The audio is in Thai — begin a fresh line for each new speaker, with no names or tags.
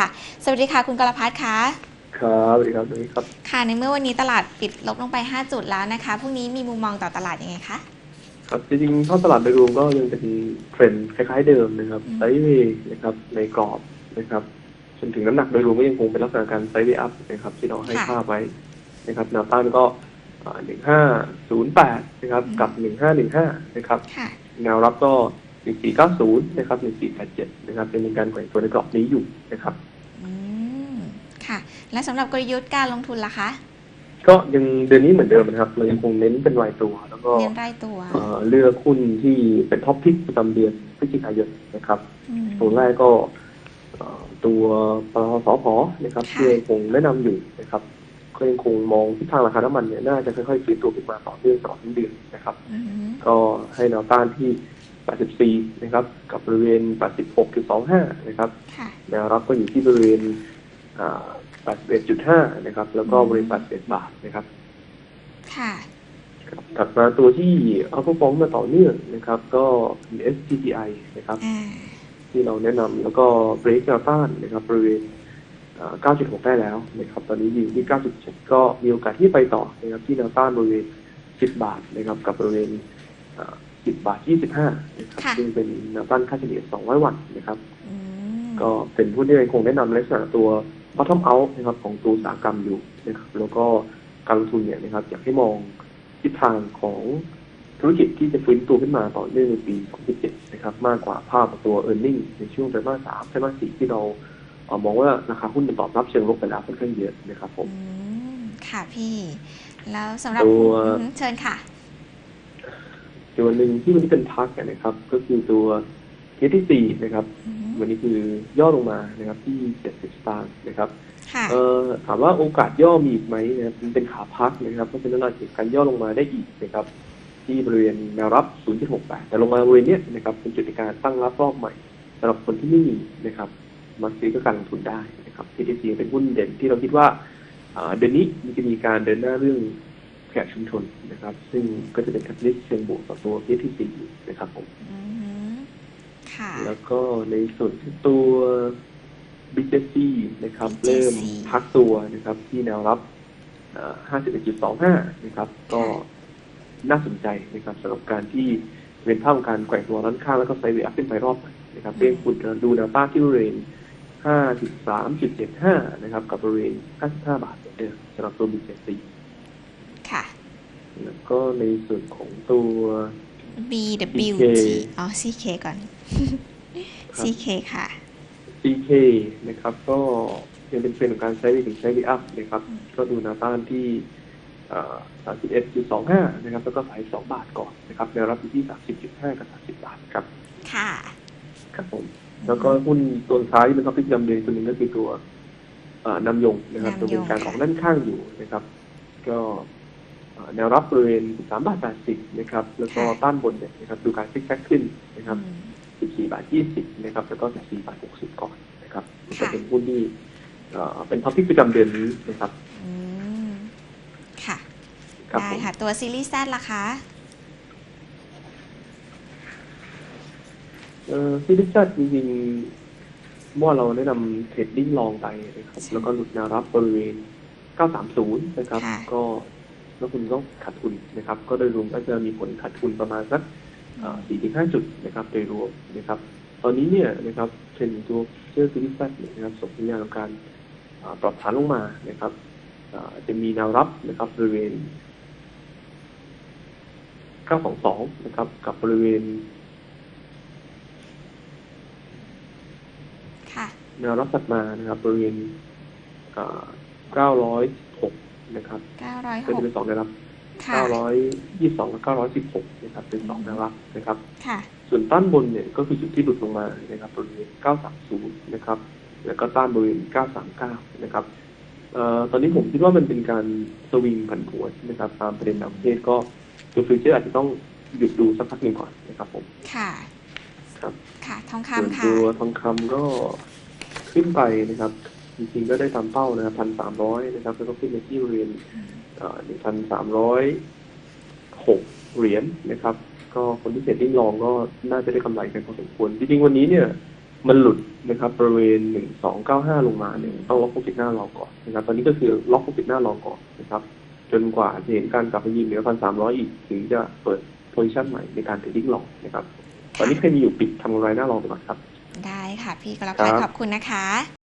ค่ะ สวัสดีค่ะคุณกรพัฒน์คะ
ครับสวัสดีครับสวัสดีครับ
ค่ะในเมื่อวันนี้ตลาดปิดลบลงไป 5 จุดแล้วนะคะพรุ่งนี้มีมุมมองต่อตลาดยังไงคะ
ครับจริงๆถ้าตลาดโดยรวมก็ยังเป็นเทรนด์คล้ายๆเดิมนะครับ
อืม
ไซด์เวย์นะครับในกรอบนะครับจนถึงน้ำหนักโดยรวมก็ยังคงเป็นลักษณะการไซด์เวย์อัพนะครับที่เราให้ภาพไว้นะครับแนวต้านก็หนึ่งห้าศูนย์แปดนะครับกับหนึ่งห้าหนึ่งห้านะครับ
ค่ะ
แนวรับก็หนึ่งสี่เก้าศูนย์นะครับหนึ่งสี่แปดเจ็ดนะครับเป็นการแกว่งตัวในกรอบนี้อยู่นะครับ
อืมค่ะ และสำหรับกลยุทธ์การลงทุนล่ะคะ
ก็ยังเดือนนี้เหมือนเดิมนะครับ เรายังคงเน้นเป็นรายตัว แล้วก็
เน้นรายตัว
เอ่อเลือกหุ้นที่เป็นท็อปพิกประจำเดือนพฤศจิกายนนะครับ
อืม
ตัวแรกก็เอ่อตัวปตทสพนะครับ
ค่ะ
ที่ยังคงแนะนำอยู่นะครับก็ยังคงมองทิศทางราคาน้ำมันเนี่ยน่าจะค่อยๆฟื้นตัวขึ้นมาต่อเนื่องตลอดทั้งเดือนนะครับ
อืม
ก็ให้แนวต้านที่ 84 นะครับ กับบริเวณ 86.25 นะครับ
ค่ะ
แนวรับก็อยู่ที่บริเวณอ่า81.5 นะครับ แล้วก็บริเวณ81บาทนะครับ
ค่ะ
ครับถัดมาตัวที่เอาพฟองมาต่อเนื่องนะครับ ก็เป็น SPTI นะครับ
อ่า
ที่เราแนะนำแล้วก็เบรกแนวต้านนะครับบริเวณอ่า9.6 ได้แล้วนะครับ ตอนนี้อยู่ที่ 9.7 ก็มีโอกาสที่ไปต่อนะครับที่แนวต้านบริเวณ 10 บาทนะครับ กับบริเวณอ่า 10 บาท 25นะครับ
ค่ะ
ซึ่งเป็นแนวต้านค่าเฉลี่ย 200 วันนะครับ
อืม
ก็เป็นผู้ที่ยังคงแนะนำลักษณะตัว bottom out นะครับของตัวอุตสาหกรรมอยู่นะครับแล้วก็การลงทุนเนี่ยนะครับอยากให้มองทิศทางของธุรกิจที่จะฟื้นตัวขึ้นมาต่อเนื่องในปี 2017 นะครับมากกว่าภาพของตัว e a r n i n g ในช่วงไตรมาส 3 ไตรมาส 4 ที่เราเอ่อมองว่าราคาหุ้นมันตอบรับเชิงลบไปแล้วค่อนข้างเยอะนะครับผม
อืมค่ะพี่ แล้วสำหรับ
ตัว
อืมเชิญค่ะ
ตัวหนึ่งที่วันนี้เป็นพักกันนะครับ ก็คือตัว KTC นะครับ
อืม
วันนี้คือย่อลงมานะครับ ที่70สตางค์นะครับ
ค่ะ
เอ่อถามว่าโอกาสย่อมีอีกไหมนะครับมันเป็นขาพักนะครับเพราะฉะนั้นเราจะเห็นการย่อลงมาได้อีกนะครับ ที่บริเวณแนวรับ 0.68 แต่ลงมาบริเวณเนี้ยนะครับเป็นจุดในการตั้งรับรอบใหม่สำหรับคนที่ไม่มีนะครับมาซื้อก็การลงทุนได้นะครับ TTC เป็นหุ้นเด่นที่เราคิดว่าอ่าเดือนนี้มันจะมีการเดินหน้าเรื่อง แขกชุมชนนะครับ ซึ่งก็จะเป็นคัตลิสเชิงบวกต่อตัว TTC นะครับผม
อืมค่ะ
แล้วก็ในส่วนที่ตัว b i g c นะครับ
BJC
เริ่มพักตัวนะครับ ที่แนวรับอ่า51.25 นะครับ ก็น่าสนใจนะครับสำหรับการที่เป็นภาพของการแกว่งตัวด้านข้างแล้วก็ไซด์เวย์อัพขึ้นไปรอบใหม่นะครับเรียกคุณดูแนวต้านที่บริเวณ 53.75 นะครับ กับบริเวณ 55 บาทเหมือนเดิมสำหรับตัว b i g c
ค่ะ
แล้วก็ในส่วนของตัว
BWG อ๋อ CK ก่อน CK ค่ะ
CK นะครับ ก็ยังเป็นเทรนด์ของการใช้ไปถึงใช้วีอัพนะครับ
อืม
ก็ดูแนวต้านที่สามสิบเอ็ดจุดสองห้านะครับ แล้วก็ขายสองบาทก่อนนะครับแนวรับอยู่ที่สามสิบจุดห้ากับสามสิบบาทครับ
ค่ะ
ครับผม แล้วก็หุ้นตัวสุดท้ายที่เป็นท็อปิกนำเดือนตัวหนึงก็คือตัวเอ่อนำยงนะครับ
นำยง
จะเป็นการ
ค่ะ
ออกด้านข้างอยู่นะครับ ก็เอ่อ แนวรับบริเวณสามบาทแปดสิบนะครับ แล้วก็ต้านบนเนี่ยนะครับดูการซิกแซกขึ้นนะครับ
อืม
14 บาท 20 นะครับ แล้วก็ 14 บาท 60 ก่อนนะครับ
ค่ะ
จะเป็นหุ้นที่เอ่อเป็นท็อปพิกประจำเดือนนี้นะครับ
อืมค่ะ
ครับ
ได้
ผม
ค่ะ ตัวซีรีส์แซดล่ะคะ
เอ่อที่ดิจิทัลจริงๆเมื่อเราแนะนำเทรดดิ้งลองไปนะครับ
ใช่
แล้วก็หลุดแนวรับบริเวณ 930 นะครับ
ค่ะ
ก็ แล้วคุณต้องขาดทุนนะครับ ก็โดยรวมก็จะมีผลขาดทุนประมาณสักสี่ถึงห้าจุดนะครับโดยรวมนะครับ ตอนนี้เนี่ยนะครับเทรนด์ตัวเชื่อซีรีส์แซดเนี่ยนะครับส่งสัญญาณของการอ่าปรับฐานลงมานะครับอ่าจะมีแนวรับนะครับบริเวณ 922 นะครับ กับบริเวณ
ค่ะ
แนวรับถัดมานะครับบริเวณอ่า906 นะครับ
906
ก็จะเป็นสองแนวรับ
ค่ะ
922และ916นะครับเป็นสองแนวรับนะครับ
ค่ะ
ส่วนต้านบนเนี่ยก็คือจุดที่หลุดลงมานะครับบริเวณ930นะครับแล้วก็ต้านบริเวณ939นะครับเอ่อตอนนี้ผมคิดว่ามันเป็นการสวิงผันผวนนะครับตามประเด็นต่างประเทศก็ตัวฟิวเจอร์อาจจะต้องหยุดดูสักพักหนึ่งก่อนนะครับผม
ค่ะ
ครับ
ค่ะทอง
ส่วน
คำค่ะ
ตัวทองคำก็ขึ้นไปนะครับ จริงๆก็ได้ตามเป้านะครับพันสามร้อยนะครับ แล้วก็ขึ้นไปที่บริเวณหนึ่งพันสามร้อยหกเหรียญนะครับ ก็คนที่เทรดดิ้งลองก็น่าจะได้กำไรกันพอสมควร จริงๆวันนี้เนี่ย มันหลุดนะครับบริเวณ1295ลงมาเนี่ยต้องล็อกโปรฟิตหน้ารอก่อนนะครับ ตอนนี้ก็คือล็อกโปรฟิตหน้ารอก่อนนะครับ จนกว่าจะเห็นการกลับไปยืนเหนือพันสามร้อยอีกถึงจะเปิดโพซิชันใหม่ในการเทรดดิ้งลองนะครับ ตอนนี้ใครมีอยู่ปิดทำกำไรหน้ารองไปก่อนครับ
ได้ค่ะพี่กร
ครั
พัฒ
บ
น์ขอบคุณนะคะ